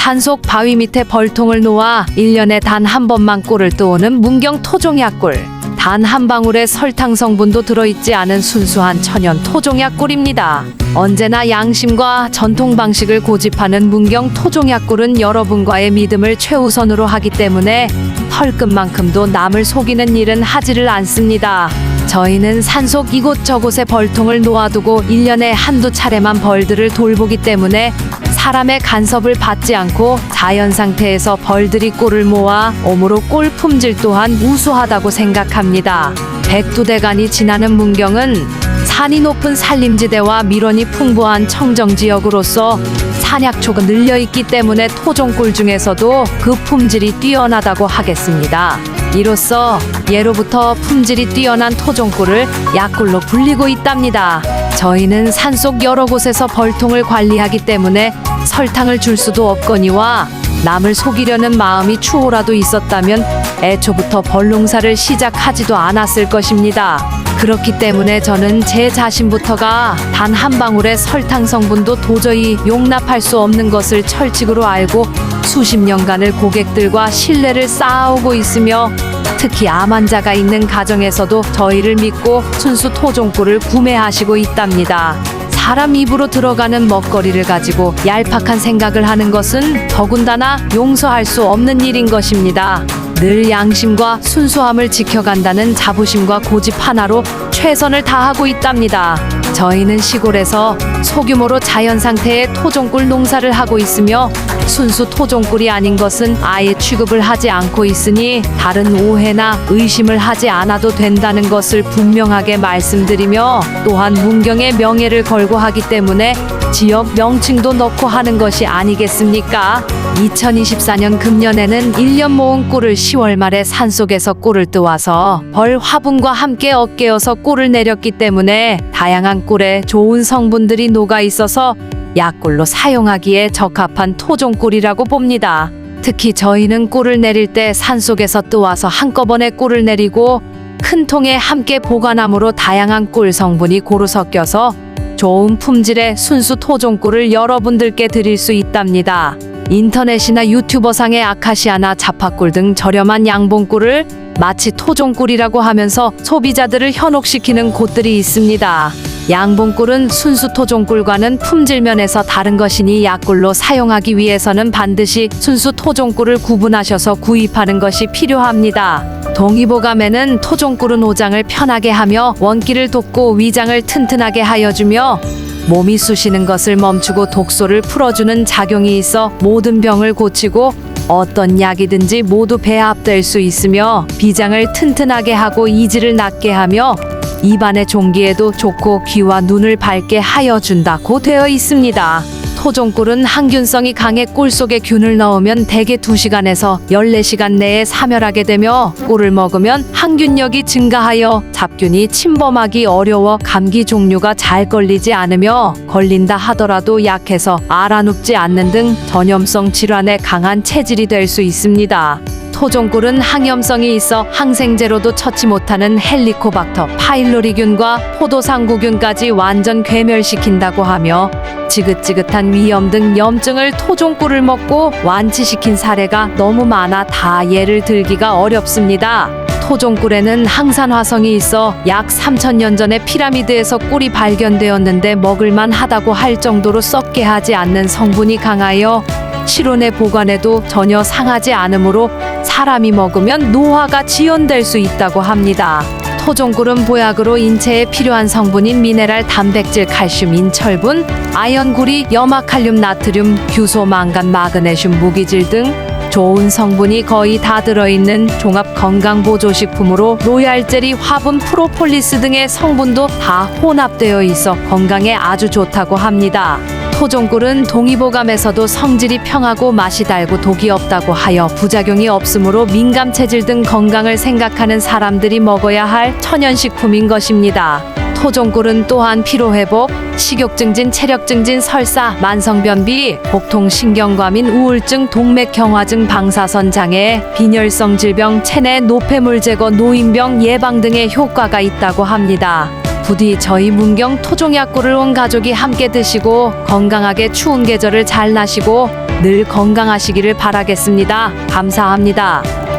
산속 바위 밑에 벌통을 놓아 1년에 단 한 번만 꿀을 떠오는 문경 토종약 꿀. 단 한 방울의 설탕 성분도 들어있지 않은 순수한 천연 토종약 꿀입니다. 언제나 양심과 전통 방식을 고집하는 문경 토종약 꿀은 여러분과의 믿음을 최우선으로 하기 때문에 털끝만큼도 남을 속이는 일은 하지를 않습니다. 저희는 산속 이곳저곳에 벌통을 놓아두고 1년에 한두 차례만 벌들을 돌보기 때문에 사람의 간섭을 받지 않고 자연 상태에서 벌들이 꿀을 모아 오므로 꿀 품질 또한 우수하다고 생각합니다. 백두대간이 지나는 문경은 산이 높은 산림지대와 밀원이 풍부한 청정 지역으로서 산약초가 늘려 있기 때문에 토종꿀 중에서도 그 품질이 뛰어나다고 하겠습니다. 이로써 예로부터 품질이 뛰어난 토종꿀을 약꿀로 불리고 있답니다. 저희는 산속 여러 곳에서 벌통을 관리하기 때문에 설탕을 줄 수도 없거니와 남을 속이려는 마음이 추호라도 있었다면 애초부터 벌농사를 시작하지도 않았을 것입니다. 그렇기 때문에 저는 제 자신부터가 단 한 방울의 설탕 성분도 도저히 용납할 수 없는 것을 철칙으로 알고 수십 년간을 고객들과 신뢰를 쌓아오고 있으며 특히 암 환자가 있는 가정에서도 저희를 믿고 순수 토종꿀을 구매하시고 있답니다. 사람 입으로 들어가는 먹거리를 가지고 얄팍한 생각을 하는 것은 더군다나 용서할 수 없는 일인 것입니다. 늘 양심과 순수함을 지켜간다는 자부심과 고집 하나로 최선을 다하고 있답니다. 저희는 시골에서 소규모로 자연 상태의 토종꿀 농사를 하고 있으며 순수 토종꿀이 아닌 것은 아예 취급을 하지 않고 있으니 다른 오해나 의심을 하지 않아도 된다는 것을 분명하게 말씀드리며 또한 문경의 명예를 걸고 하기 때문에 지역 명칭도 넣고 하는 것이 아니겠습니까? 2024년 금년에는 1년 모은 꿀을 10월 말에 산속에서 꿀을 뜨와서 벌 화분과 함께 어깨어서 꿀을 내렸기 때문에 다양한 꿀에 좋은 성분들이 녹아 있어서 약꿀로 사용하기에 적합한 토종꿀이라고 봅니다. 특히 저희는 꿀을 내릴 때 산속에서 뜨와서 한꺼번에 꿀을 내리고 큰 통에 함께 보관함으로 다양한 꿀 성분이 고루 섞여서 좋은 품질의 순수 토종꿀을 여러분들께 드릴 수 있답니다. 인터넷이나 유튜버상의 아카시아나 자파꿀 등 저렴한 양봉꿀을 마치 토종꿀이라고 하면서 소비자들을 현혹시키는 곳들이 있습니다. 양봉꿀은 순수 토종꿀과는 품질 면에서 다른 것이니 약꿀로 사용하기 위해서는 반드시 순수 토종꿀을 구분하셔서 구입하는 것이 필요합니다. 동의보감에는 토종꿀은 오장을 편하게 하며 원기를 돋고 위장을 튼튼하게 하여 주며 몸이 쑤시는 것을 멈추고 독소를 풀어주는 작용이 있어 모든 병을 고치고 어떤 약이든지 모두 배합될 수 있으며 비장을 튼튼하게 하고 이지를 낫게 하며 입안의 종기에도 좋고 귀와 눈을 밝게 하여 준다고 되어 있습니다. 토종꿀은 항균성이 강해 꿀 속에 균을 넣으면 대개 2시간에서 14시간 내에 사멸하게 되며 꿀을 먹으면 항균력이 증가하여 잡균이 침범하기 어려워 감기 종류가 잘 걸리지 않으며 걸린다 하더라도 약해서 알아눕지 않는 등 전염성 질환에 강한 체질이 될 수 있습니다. 토종꿀은 항염성이 있어 항생제로도 처치 못하는 헬리코박터 파일로리균과 포도상구균까지 완전 괴멸시킨다고 하며 지긋지긋한 위염 등 염증을 토종꿀을 먹고 완치시킨 사례가 너무 많아 다 예를 들기가 어렵습니다. 토종꿀에는 항산화성이 있어 약 3천년 전에 피라미드에서 꿀이 발견되었는데 먹을만 하다고 할 정도로 썩게 하지 않는 성분이 강하여 실온에 보관해도 전혀 상하지 않으므로 사람이 먹으면 노화가 지연될 수 있다고 합니다. 토종꿀은 보약으로 인체에 필요한 성분인 미네랄, 단백질, 칼슘, 인철분, 아연구리, 염화 칼륨, 나트륨, 규소, 망간, 마그네슘, 무기질 등 좋은 성분이 거의 다 들어있는 종합 건강 보조식품으로 로얄젤리, 화분, 프로폴리스 등의 성분도 다 혼합되어 있어 건강에 아주 좋다고 합니다. 토종꿀은 동의보감에서도 성질이 평하고 맛이 달고 독이 없다고 하여 부작용이 없으므로 민감 체질 등 건강을 생각하는 사람들이 먹어야 할 천연식품인 것입니다. 토종꿀은 또한 피로회복, 식욕 증진, 체력 증진, 설사, 만성변비, 복통, 신경과민, 우울증, 동맥경화증, 방사선 장애, 빈혈성 질병, 체내 노폐물 제거, 노인병 예방 등의 효과가 있다고 합니다. 부디 저희 문경 토종약골을 온 가족이 함께 드시고 건강하게 추운 계절을 잘 나시고 늘 건강하시기를 바라겠습니다. 감사합니다.